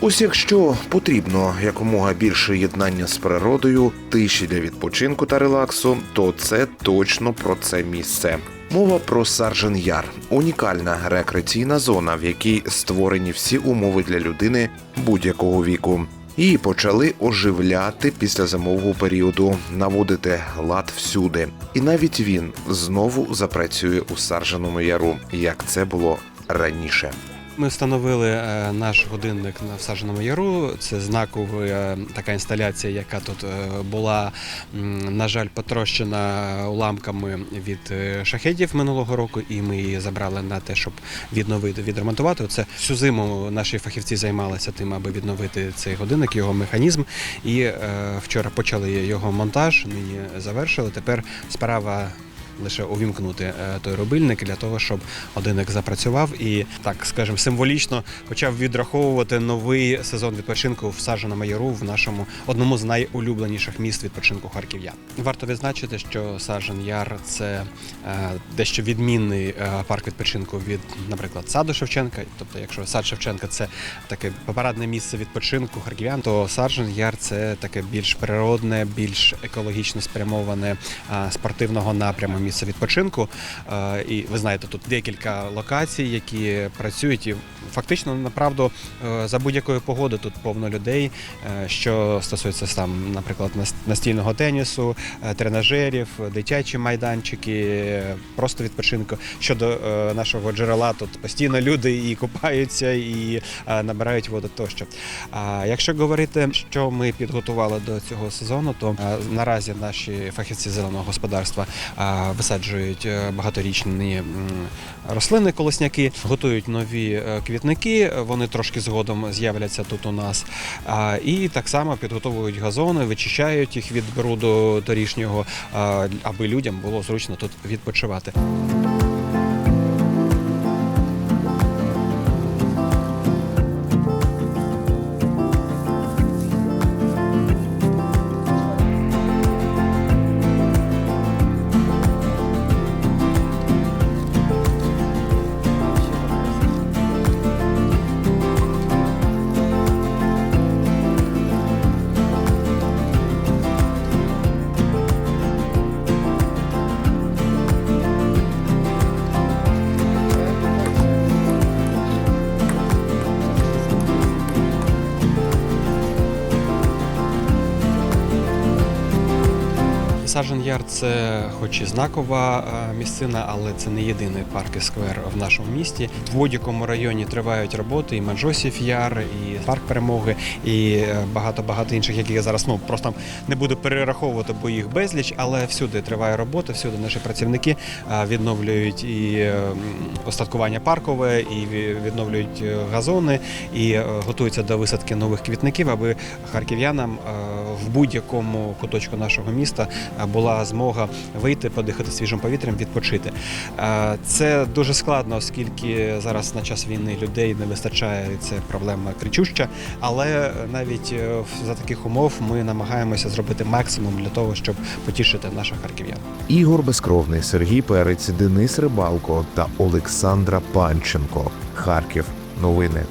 Ось якщо потрібно якомога більше єднання з природою, тиші для відпочинку та релаксу, то це точно про це місце. Мова про Саржен Яр унікальна рекреаційна зона, в якій створені всі умови для людини будь-якого віку. Її почали оживляти після зимового періоду, наводити лад всюди. І навіть він знову запрацює у Сарженому яру, як це було раніше. Ми встановили е, наш годинник на всадженому яру. Це знакова е, така інсталяція, яка тут е, була, на жаль, потрощена уламками від шахедів минулого року, і ми її забрали на те, щоб відновити, відремонтувати. Це всю зиму наші фахівці займалися тим, аби відновити цей годинник, його механізм. І вчора почали його монтаж, нині завершили. Тепер справа лише увімкнути е, той рубильник для того, щоб годинник запрацював і так скажемо символічно почав відраховувати новий сезон відпочинку в Саджаному Яру в нашому одному з найулюбленіших міст відпочинку харків'ян. Варто відзначити, що Саджан Яр це е, дещо відмінний е, парк відпочинку від, наприклад, саду Шевченка. Тобто, якщо сад Шевченка це таке парадне місце відпочинку харків'ян, то Саджан Яр це таке більш природне, більш екологічно спрямоване спортивного напряму місце відпочинку. Е, І ви знаєте, тут декілька локацій, які працюють. І фактично, направду, е, за будь-якої погоди тут повно людей. е, Що стосується там, наприклад, нас- настільного тенісу, тренажерів, дитячі майданчики, просто відпочинку. Щодо нашого джерела, тут постійно люди і купаються, і набирають воду тощо. А якщо говорити, що ми підготували до цього сезону, то наразі наші фахівці зеленого господарства висаджують е, багаторічні рослини, колосняки, готують нові е, квітники. Вони трошки згодом з'являться тут у нас. І так само підготовують газони, вичищають їх від бруду торішнього, аби людям було зручно тут відпочивати. Саджан Яр це хоч і знакова е, місцина, але це не єдиний парк і сквер в нашому місті. В будь-якому районі тривають роботи, і Маджосів Яр, і парк перемоги, і е, багато багато інших, які я зараз ну просто не буду перераховувати, бо їх безліч, але всюди триває робота, всюди наші працівники е, відновлюють і остаткування паркове, і ві- відновлюють газони, і готуються до висадки нових квітників, аби харків'янам в будь-якому куточку нашого міста була змога вийти, подихати свіжим повітрям, відпочити. Це дуже складно, оскільки зараз на час війни людей не вистачає. Це проблема кричуща. Але навіть е, за таких умов ми намагаємося зробити максимум для того, щоб потішити наших харків'ян. Ігор Безкровний, Сергій Перець, Денис Рибалко та Олександра Панченко. Харків. Новини.